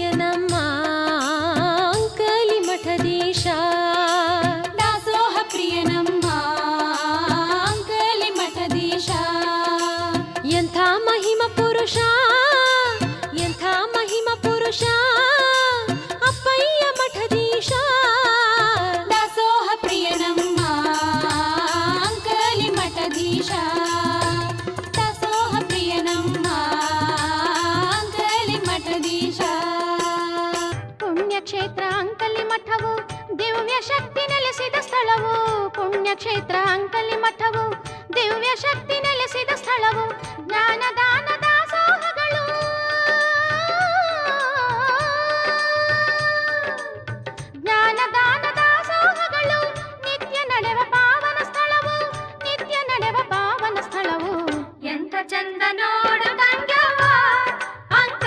ನಯನಮ್ಮ ಕಲಿಮಠಧೀಶ ದಾಸೋಹ ಪ್ರಿಯನಮ್ಮ ಕಲಿಮಠಧೀಶ ಎಂಥ ಮಹಿಮ ಪುರುಷ ಎಂಥ ಮಹಿಮ ಪುರುಷ ಅಪ್ಪಯ್ಯ ಮಠಧೀಶ ದಾಸೋಹ ಪ್ರಿಯನಮ್ಮ ಕಲಿಮಠಧೀಶ ಪುಣ್ಯಕ್ಷೇತ್ರ ಅಂಕಲಿ ಮಠವು ದಿವ್ಯ ಶಕ್ತಿ ನೆಲೆಸಿದ ಸ್ಥಳವು ಪುಣ್ಯಕ್ಷೇತ್ರ ಅಂಕಲಿ ಮಠವು